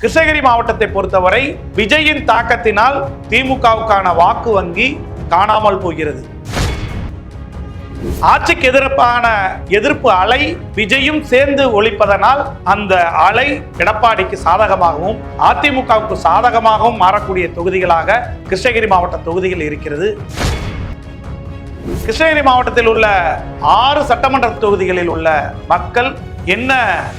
கிருஷ்ணகிரி மாவட்டத்தை பொறுத்தவரை விஜயின் தாக்கத்தினால் திமுகவுக்கான வாக்கு வங்கி காணாமல் போகிறது. ஆட்சிக்கு எதிர்ப்பான எதிர்ப்பு அலை விஜயும் சேர்ந்து ஒழிப்பதனால் அந்த அலை எடப்பாடிக்கு சாதகமாகவும் அதிமுகவுக்கு சாதகமாகவும் மாறக்கூடிய தொகுதிகளாக கிருஷ்ணகிரி மாவட்ட தொகுதிகள் இருக்கிறது. கிருஷ்ணகிரி மாவட்டத்தில் உள்ள ஆறு சட்டமன்ற தொகுதிகளில் உள்ள மக்கள் என்ன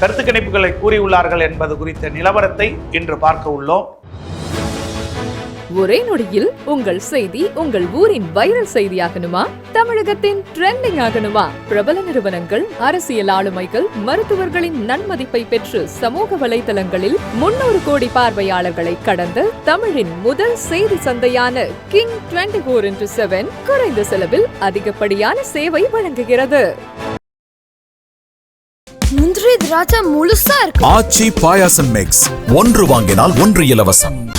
கருத்து கணிப்புகளை கூறியுள்ளார்கள் என்பது குறித்த நிலவரத்தை இன்று பார்க்க உள்ளோம். ஒரே நொடியில் உங்கள் செய்தி உங்கள் ஊரின் வைரல் செய்தியாகணுமா? தமிழகத்தின் ட்ரெண்டிங் ஆகணுமா? பிரபல நிறுவனங்கள் அரசியல் ஆளுமைகள் மருத்துவர்களின் நன்மதிப்பை பெற்று சமூக வலைதளங்களில் முன்னூறு கோடி பார்வையாளர்களை கடந்த தமிழின் முதல் செய்தி சந்தையான king twenty four into seven குறைந்த செலவில் அதிகப்படியான சேவை வழங்குகிறது. திராட்சை முழுசா இருக்கு. ஆச்சி பாயாசம் மிக்ஸ் ஒன்று வாங்கினால் ஒன்று இலவசம்.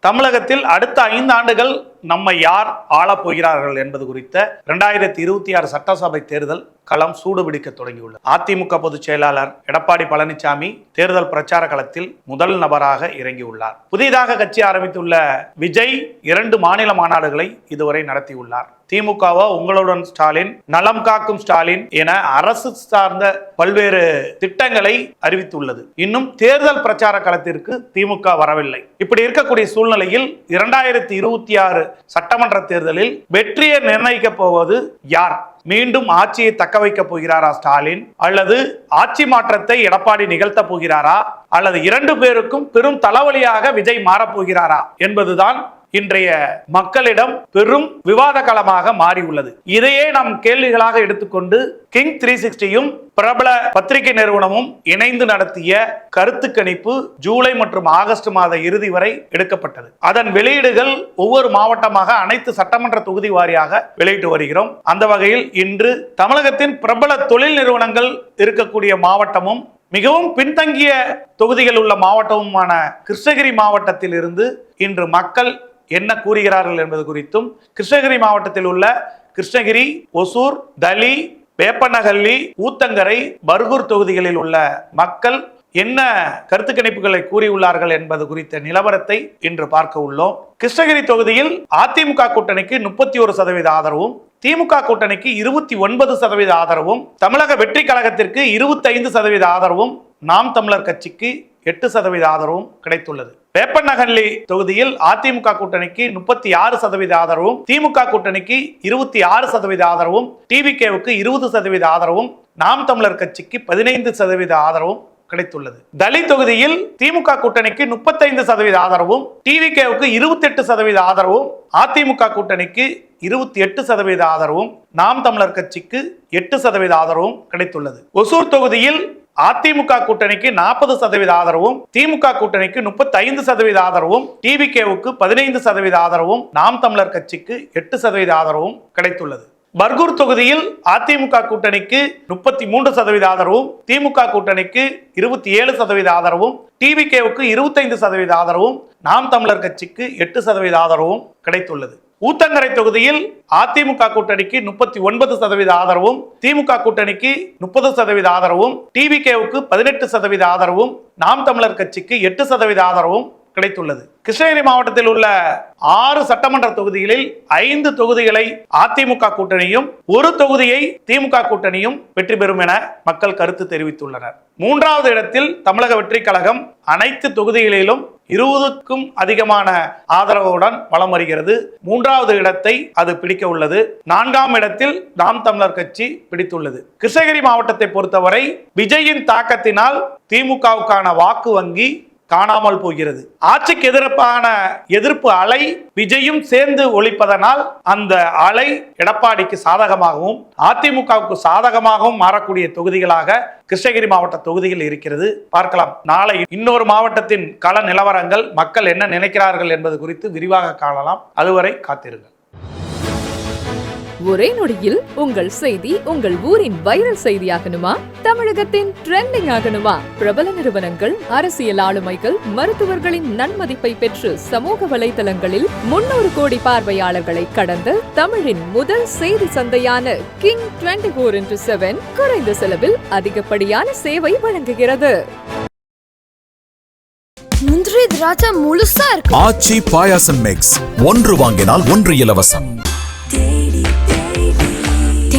தமிழகத்தில் அடுத்த ஐந்து ஆண்டுகள் நம்மை யார் ஆளப் போகிறார்கள் என்பது குறித்த இரண்டாயிரத்தி இருபத்தி ஆறு சட்டசபை தேர்தல் களம் சூடுபிடிக்க தொடங்கியுள்ளது. அதிமுக பொதுச் செயலாளர் எடப்பாடி பழனிசாமி தேர்தல் பிரச்சார களத்தில் முதல் நபராக இறங்கியுள்ளார். புதிதாக கட்சி ஆரம்பித்துள்ள விஜய் இரண்டு மாநில மாநாடுகளை இதுவரை நடத்தியுள்ளார். திமுகவோ உங்களுடன் ஸ்டாலின் நலம் காக்கும் ஸ்டாலின் என அரசு சார்ந்த பல்வேறு திட்டங்களை அறிவித்துள்ளது. இன்னும் தேர்தல் பிரச்சார களத்திற்கு திமுக வரவில்லை. இப்படி இருக்கக்கூடிய சூழ்நிலையில் இரண்டாயிரத்தி இருபத்தி ஆறு சட்டமன்ற தேர்தலில் வெற்றியை நிர்ணயிக்க போவது யார்? மீண்டும் ஆட்சியை தக்க வைக்க போகிறாரா ஸ்டாலின்? அல்லது ஆட்சி மாற்றத்தை எடப்பாடி நிகழ்த்த போகிறாரா? அல்லது இரண்டு பேருக்கும் பெரும் தலைவலியாக விஜய் மாறப்போகிறாரா என்பதுதான் இன்றைய மக்களிடம் பெரும் விவாத களமாக மாறியுள்ளது இதையே நாம் கேள்விகளாக எடுத்துக்கொண்டு கிங் த்ரீ சிக்ஸ்டியும் பிரபல பத்திரிகை நிறுவனமும் இணைந்து நடத்திய கருத்து கணிப்பு ஜூலை மற்றும் ஆகஸ்ட் மாத இறுதி வரை எடுக்கப்பட்டது. அதன் வெளியீடுகள் ஒவ்வொரு மாவட்டமாக அனைத்து சட்டமன்ற தொகுதி வாரியாக வெளியிட்டு வருகிறோம். அந்த வகையில் இன்று தமிழகத்தின் பிரபல தொழில் நிறுவனங்கள் இருக்கக்கூடிய மாவட்டமும் மிகவும் பின்தங்கிய தொகுதிகள் உள்ள மாவட்டமுமான கிருஷ்ணகிரி மாவட்டத்தில் இருந்து இன்று மக்கள் என்ன கூறுகிறார்கள் என்பது குறித்தும் கிருஷ்ணகிரி மாவட்டத்தில் உள்ள கிருஷ்ணகிரி ஒசூர் தலி வேப்பநகல்லி ஊத்தங்கரை பர்கூர் தொகுதிகளில் உள்ள மக்கள் என்ன கருத்து கணிப்புகளை கூறியுள்ளார்கள் என்பது குறித்த நிலவரத்தை இன்று பார்க்க உள்ளோம். கிருஷ்ணகிரி தொகுதியில் அதிமுக கூட்டணிக்கு முப்பத்தி ஒரு சதவீத ஆதரவும் திமுக கூட்டணிக்கு இருபத்தி ஒன்பது சதவீத ஆதரவும் தமிழக வெற்றி கழகத்திற்கு இருபத்தைந்து சதவீத ஆதரவும் நாம் தமிழர் கட்சிக்கு எட்டு சதவீத ஆதரவும் கிடைத்துள்ளது. வேப்பநகல்லி தொகுதியில் அதிமுக கூட்டணிக்கு முப்பத்தி ஆறு சதவீத ஆதரவும் திமுக கூட்டணிக்கு இருபத்தி ஆறு சதவீத ஆதரவும் டிவிகேவுக்கு இருபது சதவீத ஆதரவும் நாம் தமிழர் கட்சிக்கு பதினைந்து சதவீத ஆதரவும் கிடைத்துள்ளது. தலித் தொகுதியில் திமுக கூட்டணிக்கு முப்பத்தைந்து சதவீத ஆதரவும் டிவிகேவுக்கு இருபத்தி எட்டு சதவீத ஆதரவும் அதிமுக கூட்டணிக்கு இருபத்தி எட்டு சதவீத ஆதரவும் நாம் தமிழர் கட்சிக்கு எட்டு சதவீத ஆதரவும் கிடைத்துள்ளது. ஒசூர் தொகுதியில் அதிமுக கூட்டணிக்கு நாற்பது சதவீத ஆதரவும் திமுக கூட்டணிக்கு முப்பத்தி ஐந்து சதவீத ஆதரவும் டிவிகேவுக்கு பதினைந்து சதவீத ஆதரவும் நாம் தமிழர் கட்சிக்கு எட்டு சதவீத ஆதரவும் கிடைத்துள்ளது. பர்கூர் தொகுதியில் அதிமுக கூட்டணிக்கு முப்பத்தி மூன்று சதவீத ஆதரவும் திமுக கூட்டணிக்கு இருபத்தி ஏழு சதவீத ஆதரவும் டிவிகேவுக்கு இருபத்தைந்து சதவீத ஆதரவும் நாம் தமிழர் கட்சிக்கு எட்டு சதவீத ஆதரவும் கிடைத்துள்ளது. ஊத்தங்கரை தொகுதியில் அதிமுக கூட்டணிக்கு முப்பத்தி ஒன்பது சதவீத ஆதரவும் திமுக கூட்டணிக்கு முப்பது சதவீத ஆதரவும் டிவிகேவுக்கு பதினெட்டு சதவீத ஆதரவும் நாம் தமிழர் கட்சிக்கு எட்டு சதவீத ஆதரவும் கிடைத்துள்ளது. கிருஷ்ணகிரி மாவட்டத்தில் உள்ள ஆறு சட்டமன்ற தொகுதிகளில் ஐந்து தொகுதிகளை அதிமுக கூட்டணியும் ஒரு தொகுதியை திமுக கூட்டணியும் வெற்றி பெறும் என மக்கள் கருத்து தெரிவித்துள்ளனர். மூன்றாவது இடத்தில் தமிழக வெற்றி கழகம் அனைத்து தொகுதிகளிலும் இருபதுக்கும் அதிகமான ஆதரவுடன் வலம் வருகிறது. மூன்றாவது இடத்தை அது பிடிக்க உள்ளது. நான்காம் இடத்தில் நாம் தமிழர் கட்சி பிடித்துள்ளது. கிருஷ்ணகிரி மாவட்டத்தை பொறுத்தவரை விஜயின் தாக்கத்தினால் திமுகவுக்கான வாக்கு வங்கி காணாமல் போகிறது. ஆட்சிக்கு எதிர்ப்பான எதிர்ப்பு அலை விஜயும் சேர்ந்து ஒழிப்பதனால் அந்த அலை எடப்பாடிக்கு சாதகமாகவும் அதிமுகவுக்கு சாதகமாகவும் மாறக்கூடிய தொகுதிகளாக கிருஷ்ணகிரி மாவட்ட தொகுதிகள் இருக்கிறது. பார்க்கலாம். நாளை இன்னொரு மாவட்டத்தின் கள நிலவரங்கள் மக்கள் என்ன நினைக்கிறார்கள் என்பது குறித்து விரிவாக காணலாம். அதுவரை காத்திருங்கள். ஒரே நொடியில் உங்கள் செய்தி உங்கள் ஊரின் வைரல் செய்தியாகணுமா? தமிழகத்தின் ட்ரெண்டிங் ஆகணுமா? பிரபல நிறுவனங்கள் அரசியல் ஆளுமைகள் மருத்துவர்களின் நன்மதிப்பை பெற்று சமூக வலைதளங்களில் முன்னூறு கோடி பார்வையாளர்களை கடந்த தமிழின் முதல் செய்தி சந்தையான king twenty four into seven குறைந்த செலவில் அதிகப்படியான சேவை வழங்குகிறது. முந்திரி திராட்சை முழுசா இருக்கு. ஆச்சி பாயாசம் மிக்ஸ் ஒன்று வாங்கினால் ஒன்று இலவசம்.